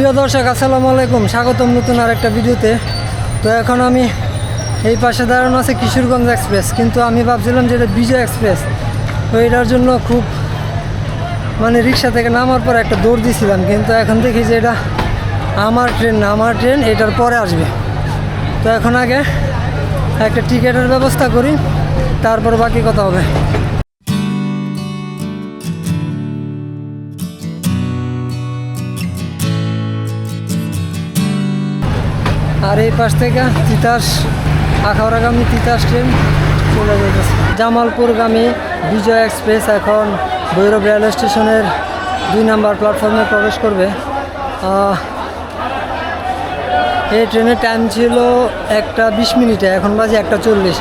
প্রিয় দর্শক, আসসালামু আলাইকুম। স্বাগতম নতুন আর একটা ভিডিওতে। তো এখন আমি এই পাশে দাঁড়ানো আছে কিশোরগঞ্জ এক্সপ্রেস, কিন্তু আমি ভাবছিলাম যে এটা বিজয় এক্সপ্রেস। তো এটার জন্য খুব মানে রিক্সা থেকে নামার পর একটা দৌড় দিয়েছিলাম কিন্তু এখন দেখি যে এটা আমার ট্রেন না, আমার ট্রেন এটার পরে আসবে। তো এখন আগে একটা টিকিটের ব্যবস্থা করি, তারপর বাকি কথা হবে। আর এই পাশ থেকে তিতাস, আখাউড়াগামী তিতাস ট্রেন চলে যেতেছে জামালপুরগামী বিজয় এক্সপ্রেস এখন ভৈরব রেল স্টেশনের দুই নাম্বার প্ল্যাটফর্মে প্রবেশ করবে। এই ট্রেনের টাইম ছিল একটা বিশ মিনিটে, এখন বাজে একটা চল্লিশ।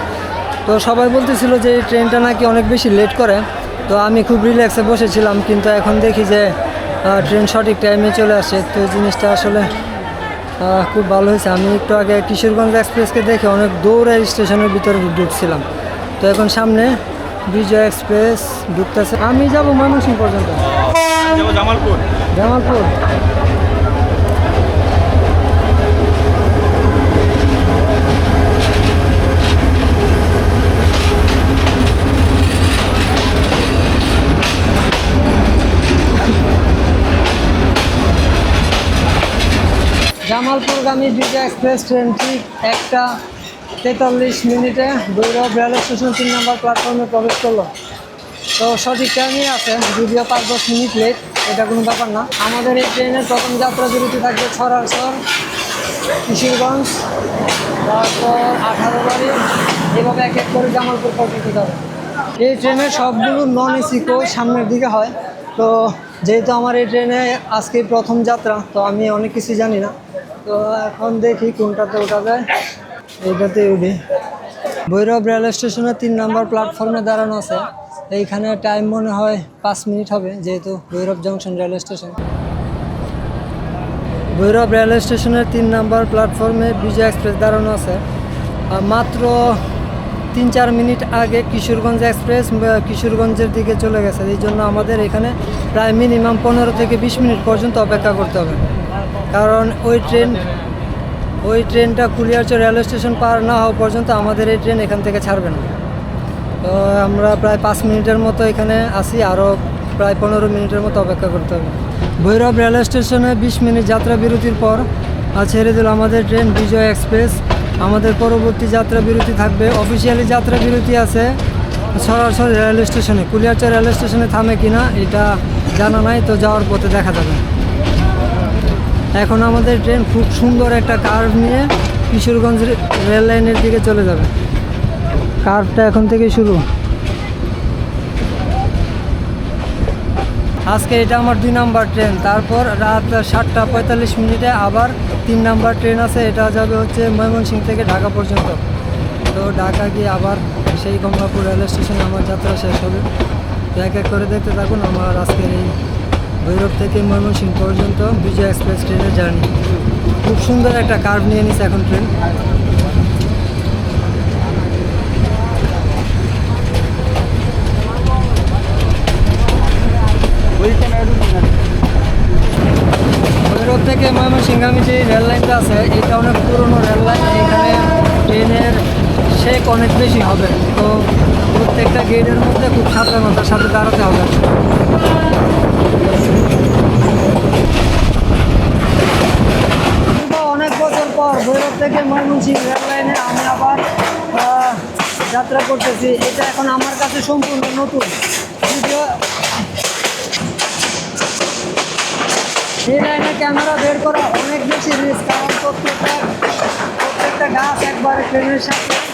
তো সবাই বলতেছিল যে এই ট্রেনটা নাকি অনেক বেশি লেট করে। তো আমি খুব রিল্যাক্সে বসেছিলাম, কিন্তু এখন দেখি যে ট্রেন সঠিক টাইমে চলে আসে। তো জিনিসটা আসলে খুব ভালো হয়েছে। আমি একটু আগে কিশোরগঞ্জ এক্সপ্রেসকে দেখে অনেক দৌড়ে স্টেশনের ভিতরে ঢুকছিলাম। তো এখন সামনে বিজয় এক্সপ্রেস ঢুকতেছে। আমি যাব ময়মনসিং পর্যন্ত। জামালপুর। জামালপুর। জামালপুরগামী বিজয় এক্সপ্রেস ট্রেনটি একটা তেতাল্লিশ মিনিটে ভৈরব রেল স্টেশন তিন নম্বর প্ল্যাটফর্মে প্রবেশ করল। তো সঠিক টাইমে আছে, যদিও পাঁচ দশ মিনিট লেট এটা কোনো ব্যাপার না। আমাদের এই ট্রেনের প্রথম যাত্রা বিরতি থাকবে ছড়াছড় কিশোরগঞ্জ, তারপর আঠারো বাড়ি এভাবে এক এক করে জামালপুর পর্যন্ত যাবে। এই ট্রেনের সবগুলো নন এসি কোচ সামনের দিকে হয়। তো যেহেতু আমার এই ট্রেনে আজকে প্রথম যাত্রা, তো আমি অনেক কিছু জানি না। তো এখন দেখি কোনটাতে ওঠা যায় এইটাতে উঠি। ভৈরব রেল স্টেশনের তিন নম্বর প্ল্যাটফর্মে দাঁড়ানো আছে। এইখানে টাইম মনে হয় পাঁচ মিনিট হবে, যেহেতু Bhairab junction rail station. Bhairab rail স্টেশনের তিন নম্বর প্ল্যাটফর্মে বিজয় এক্সপ্রেস দাঁড়ানো আছে। মাত্র তিন চার মিনিট আগে কিশোরগঞ্জ এক্সপ্রেস কিশোরগঞ্জের দিকে চলে গেছে। এই জন্য আমাদের এখানে প্রায় মিনিমাম পনেরো থেকে বিশ মিনিট পর্যন্ত অপেক্ষা করতে হবে। কারণ ওই ট্রেন, ওই ট্রেনটা কুলিয়ারচর রেলওয়ে স্টেশন পার না হওয়া পর্যন্ত আমাদের এই ট্রেন এখান থেকে ছাড়বে না। তো আমরা প্রায় পাঁচ মিনিটের মতো এখানে আসি আরও প্রায় পনেরো মিনিটের মতো অপেক্ষা করতে হবে। ভৈরব রেলওয়ে স্টেশনে বিশ মিনিট যাত্রা বিরতির পর ছেড়ে দিল আমাদের ট্রেন বিজয় এক্সপ্রেস। আমাদের পরবর্তী যাত্রা বিরতি থাকবে। অফিসিয়ালি যাত্রা বিরতি আছে সরাসরি রেল স্টেশনে। কুলিয়ারচর রেল স্টেশনে থামে কিনা, এটা জানা নাই, তো যাওয়ার পথে দেখা যাবে। এখন আমাদের ট্রেন খুব সুন্দর একটা কার্ভ নিয়ে কিশোরগঞ্জ রেল লাইনের দিকে চলে যাবে। কার্ভটা এখন থেকে শুরু। আজকে এটা আমার দুই নাম্বার ট্রেন। তারপর রাত সাতটা পঁয়তাল্লিশ মিনিটে আবার তিন নাম্বার ট্রেন আছে। এটা যাবে হচ্ছে ময়মনসিংহ থেকে ঢাকা পর্যন্ত। তো ঢাকা গিয়ে আবার সেই গঙ্গাপুর রেল স্টেশনে আমার যাত্রা শেষ হবে। তো এক এক করে দেখতে থাকুন আমার আজকের এই ভৈরব থেকে ময়মনসিংহ পর্যন্ত বিজয় এক্সপ্রেস ট্রেনের জার্নি। খুব সুন্দর একটা কার্ভ নিয়ে নিছে এখন ট্রেন ভৈরব থেকে ময়মনসিংহামি যে রেল লাইনটা আছে এটা অনেক পুরনো রেল লাইন এখানে ট্রেনের শেক অনেক বেশি হবে। তো প্রত্যেকটা গেটের মধ্যে খুব সাবধানতার সাথে দাঁড়াতে হবে। অনেক বছর পর ভৈরব থেকে ময়মনসিংহ রেল লাইনে আমি আবার যাত্রা করতেছি। এটা এখন আমার কাছে সম্পূর্ণ নতুন। এই লাইনে ক্যামেরা বের করা অনেক বেশি রিস্ক কারণ প্রত্যেকটা প্রত্যেকটা গাছ একবারে ট্রেনের সাথে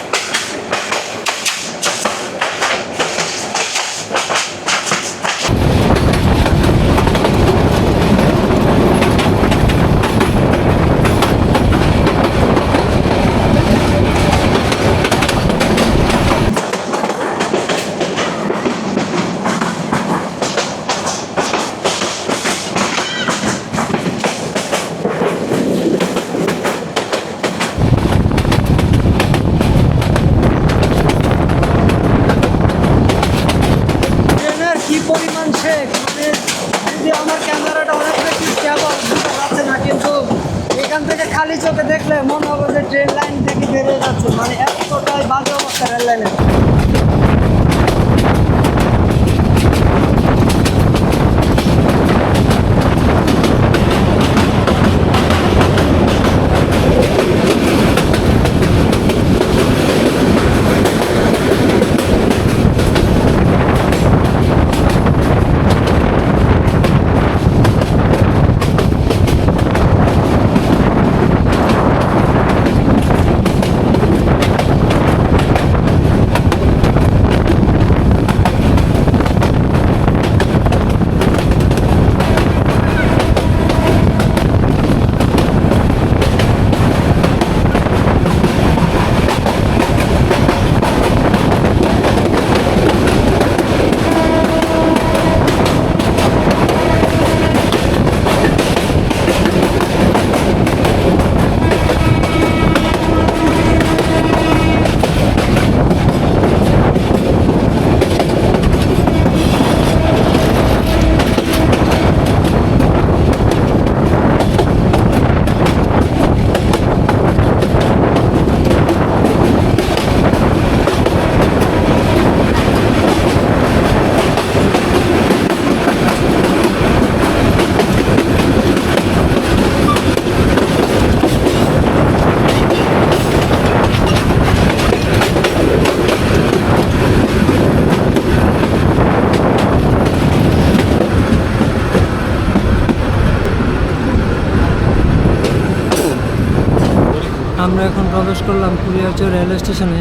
প্রবেশ করলাম কুলিয়ারচর রেল স্টেশনে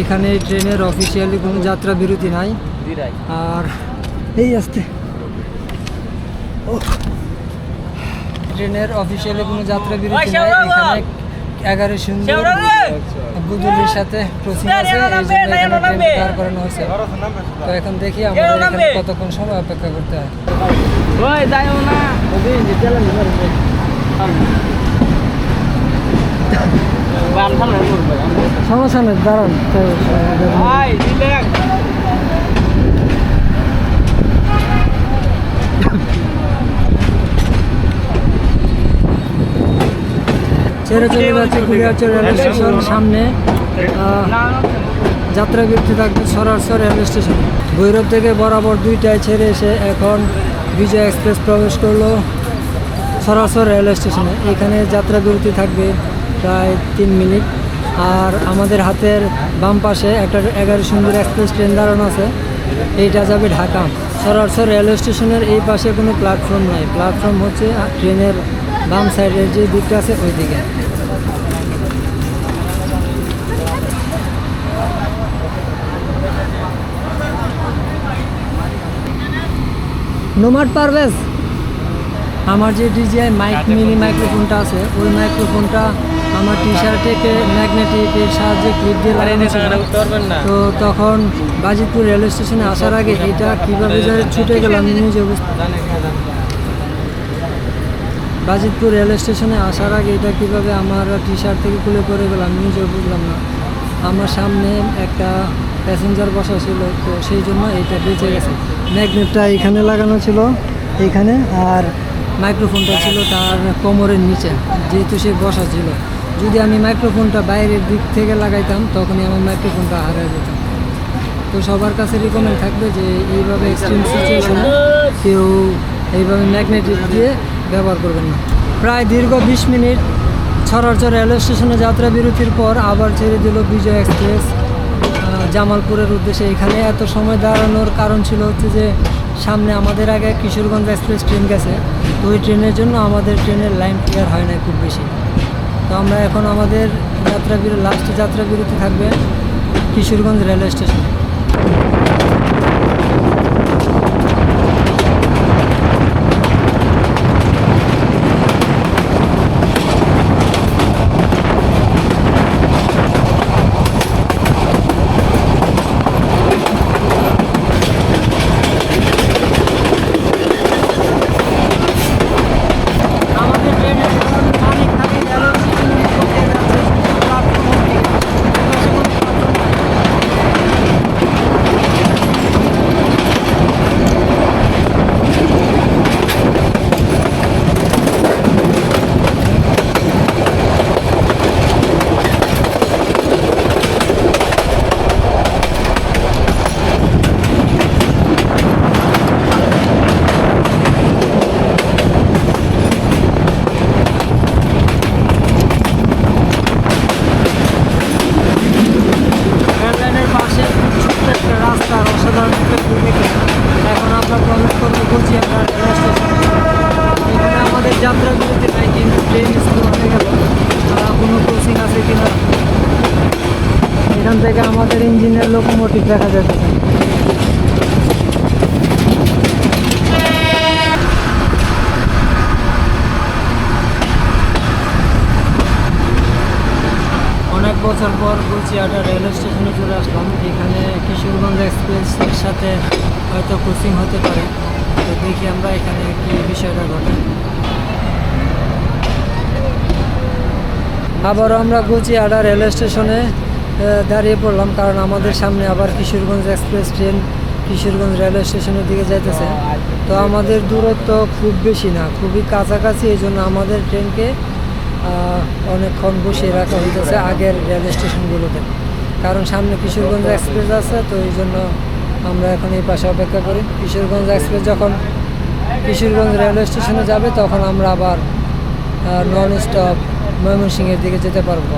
এখানে ট্রেনের অফিসিয়ালি কোনো যাত্রা বিরতি নাই আর এই আসতে ট্রেনের অফিসিয়ালি কোনো যাত্রা বিরতি নাই এখানে এগারো সুন্দর গুদুলির সাথে ক্রসিং আছে এই জন্য এখানে ট্রেন দাঁড় করানো হয়েছে তো এখন দেখি আমাদের এখানে কতক্ষণ সময় অপেক্ষা করতে হয় ওই যাইও না সমস্যা নেই দাঁড়ান। ছেড়ে চলে যাচ্ছে রেল স্টেশন সামনে। যাত্রা বিরতি থাকবে সরাসর রেল স্টেশন। ভৈরব থেকে বরাবর দুইটায় ছেড়ে এসে এখন বিজয় এক্সপ্রেস প্রবেশ করল সরাসর রেল স্টেশনে। এখানে যাত্রা বিরতি থাকবে। প্রায় তিন মিনিট। আর আমাদের হাতের বাম পাশে একটা এগারো সুন্দর এক্সপ্রেস ট্রেন দাঁড়ানো আছে। এইটা যাবে ঢাকা। সরাসর রেলওয়ে স্টেশনের এই পাশে কোনো প্ল্যাটফর্ম নাই। প্ল্যাটফর্ম হচ্ছে ট্রেনের বাম সাইডের যে দিকটা আছে ওই দিকে নোমাট পারভেজ। আমার যে ডিজিআই মাইক, মিনি মাইক্রোফোনটা আছে, ওই মাইক্রোফোনটা আমার টি শার্টে ম্যাগনেটিকের সাহায্যে ক্লিপ দিয়ে লাগানো ছিল। তো তখন বাজিতপুর রেলওয়ে স্টেশনে আসার আগে এটা কীভাবে যে ছুটে গেলাম নিজে বুঝতে বাজিতপুর রেলওয়ে স্টেশনে আসার আগে এটা কীভাবে আমার টি শার্ট থেকে খুলে পড়ে গেলাম আমি নিজেও বুঝলাম না। আমার সামনে একটা প্যাসেঞ্জার বসা ছিল তো সেই জন্য এটা বেঁচে গেছে। ম্যাগনেটটা এখানে লাগানো ছিল এইখানে আর মাইক্রোফোনটা ছিল তার কোমরের নিচে যেহেতু সে বসা ছিল। যদি আমি মাইক্রোফোনটা বাইরের দিক থেকে লাগাইতাম, তখনই আমার মাইক্রোফোনটা হারিয়ে যেত। তো সবার কাছে রিকমেন্ড থাকবে যে এইভাবে এক্সট্রিম সিচুয়েশনে কেউ এইভাবে ম্যাগনেটিক দিয়ে ব্যবহার করবেন না। প্রায় দীর্ঘ বিশ মিনিট ছড়ারচর রেলওয়ে স্টেশনে যাত্রা বিরতির পর আবার ছেড়ে দিল বিজয় এক্সপ্রেস। জামালপুরের উদ্দেশ্যে এখানে এত সময় দাঁড়ানোর কারণ ছিল হচ্ছে যে সামনে আমাদের আগে কিশোরগঞ্জ এক্সপ্রেস ট্রেন গেছে। তো ওই ট্রেনের জন্য আমাদের ট্রেনের লাইন ক্লিয়ার হয় না খুব বেশি। তো আমরা এখন আমাদের যাত্রা বিরতি লাস্ট যাত্রা বিরতি থাকবে কিশোরগঞ্জ রেলওয়ে স্টেশনে আমাদের ট্রেনের এখন মালিক থাকে গেল চিকিৎসা করতে যাচ্ছে শুধু প্ল্যাটফর্ম অবধি। এপাশে কোনো প্ল্যাটফর্ম নাই। কিন্তু ট্রেন স্লো হয়ে গেল আহ, কোনো ক্রসিং আছে কিনা এখান থেকে আমাদের ইঞ্জিনের লোকোমোটিভ দেখা যাচ্ছে অনেক বছর পর গুলচিয়াটা রেলওয়ে স্টেশনে চলে আসলাম। এখানে কিশোরগঞ্জ এক্সপ্রেসের সাথে হয়তো ক্রসিং হতে পারে। তো দেখি আমরা এখানে কি বিষয়টা ঘটে। আবারও আমরা গুচিয়াডা রেলওয়ে স্টেশনে দাঁড়িয়ে পড়লাম কারণ আমাদের সামনে আবার Kishoreganj express train Kishoreganj railway স্টেশনের দিকে যাইতেছে। তো আমাদের দূরত্ব খুব বেশি না, খুবই কাছাকাছি এই জন্য আমাদের ট্রেনকে অনেকক্ষণ বসিয়ে রাখা হইতেছে আগের রেলওয়ে স্টেশনগুলোতে। কারণ সামনে কিশোরগঞ্জ এক্সপ্রেস আছে তো এই জন্য আমরা এখন এই পাশে অপেক্ষা করি। কিশোরগঞ্জ এক্সপ্রেস যখন কিশোরগঞ্জ রেলওয়ে স্টেশনে যাবে তখন আমরা আবার নন স্টপ ময়মনসিংহের দিকে যেতে পারব।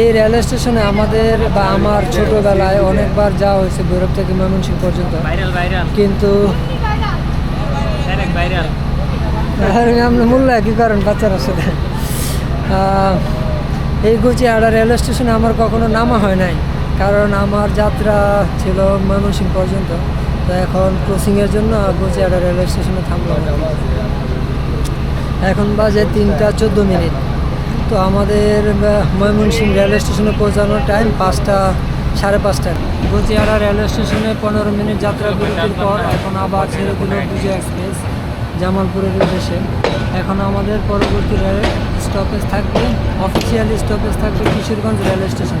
এই রেলওয়ে স্টেশনে আমাদের বা আমার ছোটোবেলায় অনেকবার যাওয়া হয়েছে ভৈরব থেকে ময়মনসিংহ পর্যন্ত। কিন্তু আমরা মূল্য একই কারণ বাচ্চারা সাথে এই গুচিয়াড়া রেলওয়ে স্টেশনে আমার কখনো নামা হয় নাই। কারণ আমার যাত্রা ছিল ময়মনসিংহ পর্যন্ত। তো এখন ক্রসিংয়ের জন্য গুচিয়াড়া রেলওয়ে স্টেশনে থামলাম। এখন বাজে তিনটা চোদ্দ মিনিট। তো আমাদের ময়মনসিংহ রেলওয়ে স্টেশনে পৌঁছানোর টাইম পাঁচটা, সাড়ে পাঁচটা। গুচিয়াড়া রেলওয়ে স্টেশনে পনেরো মিনিট যাত্রা বিরতির পর এখন আবার ছেড়ে দিল এক্সপ্রেস জামালপুরের উদ্দেশ্যে। এখন আমাদের পরবর্তী রেল স্টপেজ থাকবে অফিসিয়াল স্টপেজ থাকবে কিশোরগঞ্জ রেল স্টেশন।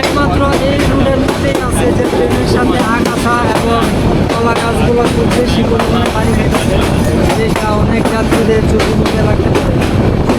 একমাত্র এই রুটের মধ্যেই আছে যে ট্রেনের সাথে আগাছা এবং কলা গাছগুলো খুব বেশি পরিমাণে পানি খেতেছে, যেটা অনেক যাত্রীদের ঝুঁকির মধ্যে লাগতে পারে।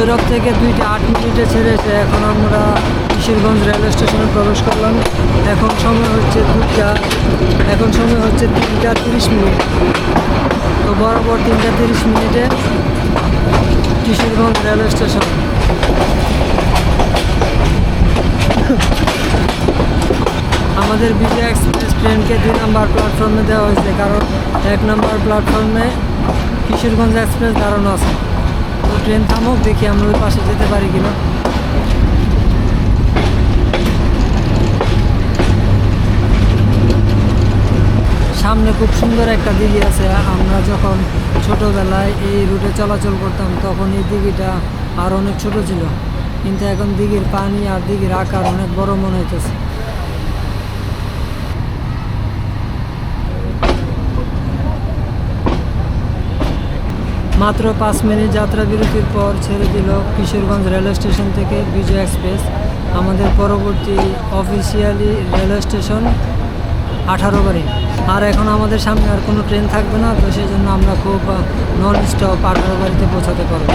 ভৈরব থেকে দুইটা আট মিনিটে ছেড়েছে এখন আমরা কিশোরগঞ্জ রেলওয়ে স্টেশনে প্রবেশ করলাম। এখন সময় হচ্ছে দুইটা, এখন সময় হচ্ছে তিনটা তিরিশ মিনিট। তো বরাবর তিনটা তিরিশ মিনিটে কিশোরগঞ্জ রেলওয়ে স্টেশন। আমাদের বিজয় এক্সপ্রেস ট্রেনকে দুই নম্বর প্ল্যাটফর্মে দেওয়া হয়েছে, কারণ এক নম্বর প্ল্যাটফর্মে কিশোরগঞ্জ এক্সপ্রেস দাঁড়ানো আছে। ট্রেন থামুক, দেখি আমরা ওই পাশে যেতে পারি কিনা। সামনে খুব সুন্দর একটা দিঘি আছে। আমরা যখন ছোটোবেলায় এই রুটে চলাচল করতাম, তখন এই দিঘিটা আর অনেক ছোট ছিল। কিন্তু এখন দিঘির পানি আর দিঘির আকার অনেক বড় মনে হইতেছে। মাত্র পাঁচ মিনিট যাত্রা বিরতির পর ছেড়ে দিল কিশোরগঞ্জ রেলওয়ে স্টেশন থেকে বিজয় এক্সপ্রেস। আমাদের পরবর্তী অফিসিয়ালি রেলওয়ে স্টেশন আঠারো বাড়ি আর এখন আমাদের সামনে আর কোনো ট্রেন থাকবে না, তো সেই জন্য আমরা খুব নন স্টপ আঠারো বাড়িতে পৌঁছাতে পারব।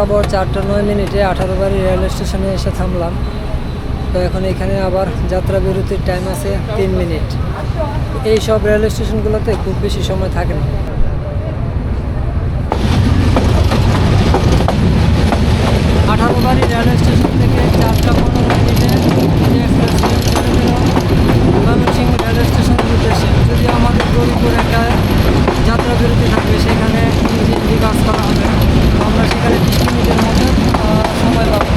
বরাবর চারটা নয় মিনিটে আঠারো বাড়ি রেল স্টেশনে এসে থামলাম। তো এখন এখানে আবার যাত্রা বিরতির টাইম আছে তিন মিনিট। এই সব রেল স্টেশনগুলোতে খুব বেশি সময় থাকে না আঠারো বাড়ি রেল স্টেশন থেকে চারটা পনেরো মিনিটে যে এক্সপ্রেস ট্রেন চলে গেল ময়মনসিংহ রেল স্টেশনের উদ্দেশ্যে যদি আমাদের গরিপুর একটা যাত্রা বিরতি থাকবে সেখানে ইঞ্জিন রিভার্স করা হবে তো আমরা সেখানে বিশ মিনিটের মতো আহ, সময় পাবো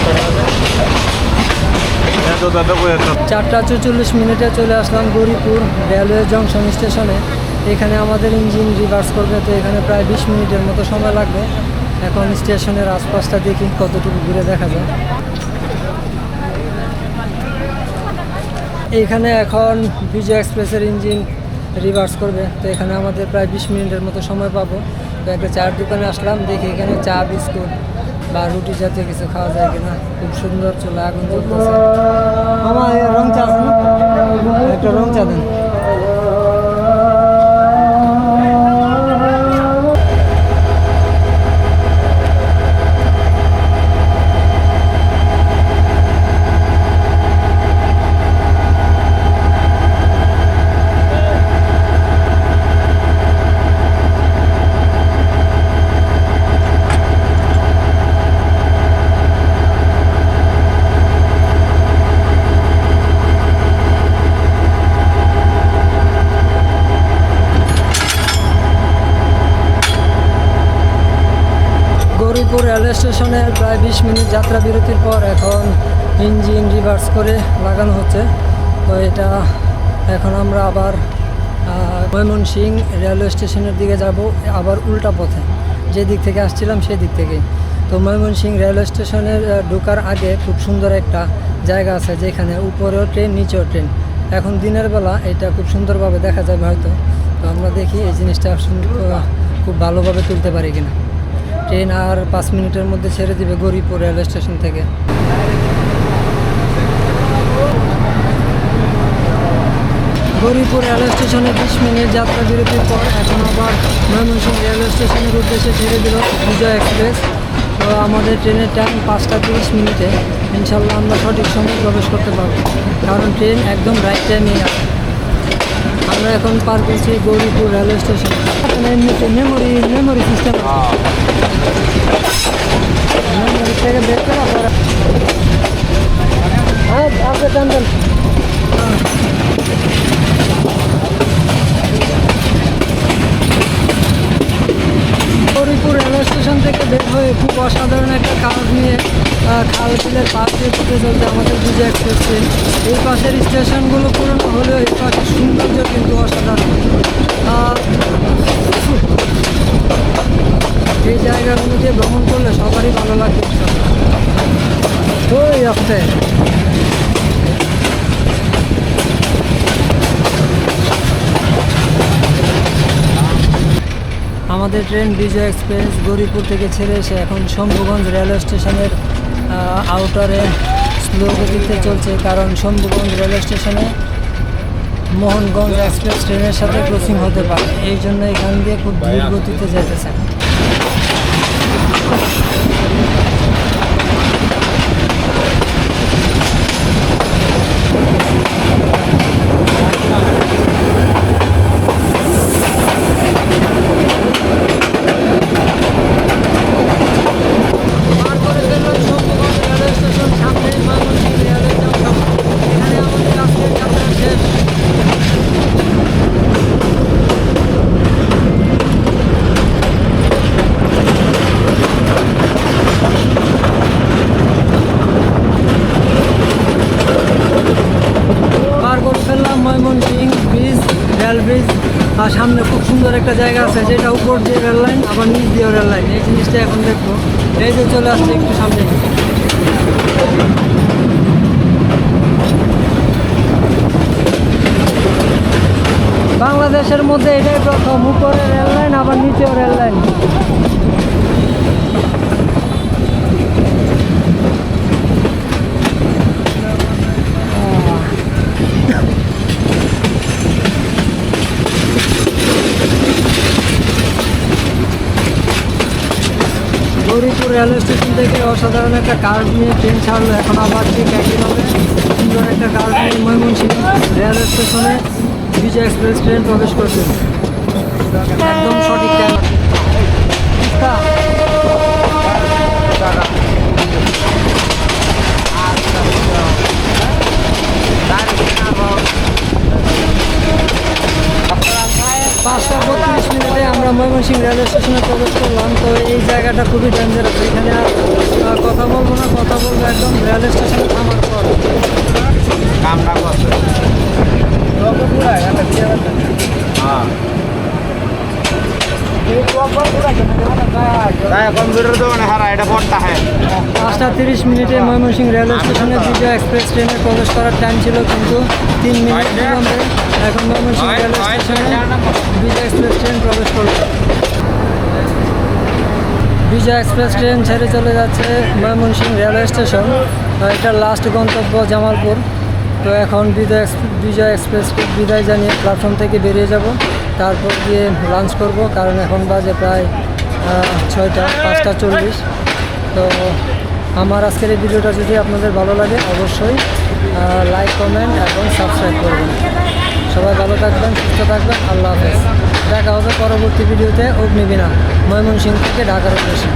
তো দাদা কই একটা চারটা চৌচল্লিশ মিনিটে চলে আসলাম গৌরীপুর রেলওয়ে জংশন স্টেশনে। এখানে আমাদের ইঞ্জিন রিভার্স করবে, তো এখানে প্রায় বিশ মিনিটের মতো সময় লাগবে। এখন স্টেশনের আশপাশটা দেখি কতটুকু ঘুরে দেখা যায়। এইখানে এখন বিজয় এক্সপ্রেসের ইঞ্জিন রিভার্স করবে, তো এখানে আমাদের প্রায় বিশ মিনিটের মতো সময় পাবো। তো একটা চার দোকানে আসলাম, দেখি এখানে চা, বিস্কুট বা রুটি জাতীয় কিছু খাওয়া যায় কিনা খুব সুন্দর চলে আগুন চলতেছে আমার রং চা আছে না? একটা রং চা দেন গৌরীপুর রেলওয়ে স্টেশনের প্রায় বিশ মিনিট যাত্রা বিরতির পর এখন ইঞ্জিন রিভার্স করে লাগানো হচ্ছে। তো এটা এখন আমরা আবার ময়মনসিং রেলওয়ে স্টেশনের দিকে যাব, আবার উল্টা পথে। যে দিক থেকে আসছিলাম সেই দিক থেকেই। তো ময়মনসিং রেলওয়ে স্টেশনের ঢোকার আগে খুব সুন্দর একটা জায়গা আছে, যেখানে উপরেও ট্রেন, নিচেও ট্রেন। এখন দিনের বেলা এটা খুব সুন্দরভাবে দেখা যাবে হয়তো। তো আমরা দেখি এই জিনিসটা খুব ভালোভাবে তুলতে পারি কিনা। ট্রেন আর পাঁচ মিনিটের মধ্যে ছেড়ে দিবে গৌরীপুর রেলওয়ে স্টেশন থেকে। গৌরীপুর রেলওয়ে স্টেশনে বিশ মিনিট যাত্রা বিরতির পর এখন আবার ময়মনসিংহ রেলওয়ে স্টেশনের উদ্দেশ্যে ছেড়ে দিল বিজয় এক্সপ্রেস। তো আমাদের ট্রেনের টাইম পাঁচটা তিরিশ মিনিটে। ইনশাল্লাহ আমরা সঠিক সময় প্রবেশ করতে পারব। কারণ ট্রেন একদম রাইট টাইমেই আছে। আমরা এখন পার করছি Gauripur railway station memory memory system memory থেকে বের করা পরে হ্যাঁ টান রেলওয়ে স্টেশন থেকে বের হয়ে খুব অসাধারণ একটা কাজ নিয়ে খাল বিলের পাশ দিয়ে ছুটে চলছে আমাদের এক্সপ্রেস ট্রেন এই পাশের স্টেশনগুলো পুরনো হলেও এই পাশের সৌন্দর্য কিন্তু অসাধারণ। এই জায়গাগুলো দিয়ে ভ্রমণ করলে সবারই ভালো লাগবে ওই আসতে আমাদের ট্রেন বিজয় এক্সপ্রেস গৌরীপুর থেকে ছেড়ে এসে এখন শম্ভুগঞ্জ রেলওয়ে স্টেশনের আউটারে স্লো গতিতে চলছে কারণ শম্ভুগঞ্জ রেলওয়ে স্টেশনে মোহনগঞ্জ এক্সপ্রেস ট্রেনের সাথে ক্রসিং হতে পারে। এই জন্য এখান দিয়ে খুব ধীর গতিতে যেতেছে পার করে ফেললাম শম্ভুগঞ্জ রেলওয়ে স্টেশন সামনে ময়মনসিংহ রেলওয়ে জংশন এখানে আমাদের আজকের যাত্রা শেষ পার করে ফেললাম ময়মনসিংহ ব্রিজ রেল ব্রিজ আর সামনে খুব সুন্দর একটা জায়গা আছে, যেটা উপর দিয়ে রেল লাইন, আবার নিচ দিয়ে রেল লাইন। এই জিনিসটা এখন দেখব। এই যে চলে আসছে একটু সামনে। বাংলাদেশের মধ্যে এটাই প্রথম, উপরে রেল লাইন, আবার নিচেও rail line. Gauripur railway station থেকে অসাধারণ একটা কার্ড নিয়ে ট্রেন ছাড়লো। এখন আবার ঠিক হবে সুন্দর একটা কার্ড নিয়ে ময়মনসিংহ রেলওয়ে স্টেশনে বিজয় এক্সপ্রেস ট্রেন প্রবেশ করছে। একদম সঠিক টাইম পাঁচটা বত্রিশ মিনিটে আমরা ময়মনসিংহ রেলওয়ে স্টেশনে প্রবেশ করলাম। তো এই জায়গাটা খুবই ডেঞ্জারাস এখানে আর কথা বলব না কথা বলব একদম রেলওয়ে স্টেশনে থামার পর। কামটা করছে। হ্যাঁ। কম্পিউটার তো মানে হারা এটা পড়তা হ্যাঁ। পাঁচটা তিরিশ মিনিটে ময়মনসিংহ রেলওয়ে স্টেশনে বিজয় এক্সপ্রেস ট্রেনে প্রবেশ করার টাইম ছিল কিন্তু তিন মিনিট বিলম্বে এখন ময়মনসিংহ রেলওয়ে স্টেশনে বিজয় এক্সপ্রেস ট্রেন প্রবেশ করল। বিজয় এক্সপ্রেস ট্রেন ছেড়ে চলে যাচ্ছে ময়মনসিংহ রেলওয়ে স্টেশন। এটার লাস্ট গন্তব্য জামালপুর। তো এখন বিজয় বিজয় এক্সপ্রেস বিদায় জানিয়ে প্ল্যাটফর্ম থেকে বেরিয়ে যাব। তারপর গিয়ে লাঞ্চ করব, কারণ এখন বাজে প্রায় ছয়টা, পাঁচটা চল্লিশ। তো আমার আজকের এই ভিডিওটা যদি আপনাদের ভালো লাগে, অবশ্যই লাইক কমেন্ট এবং সাবস্ক্রাইব করবেন। সবাই ভালো থাকবেন, সুস্থ থাকবেন, আল্লাহ হাফেজ। দেখা হবে পরবর্তী ভিডিওতে অগ্নিবীণা, ময়মনসিংহ থেকে ঢাকার উদ্দেশ্যে।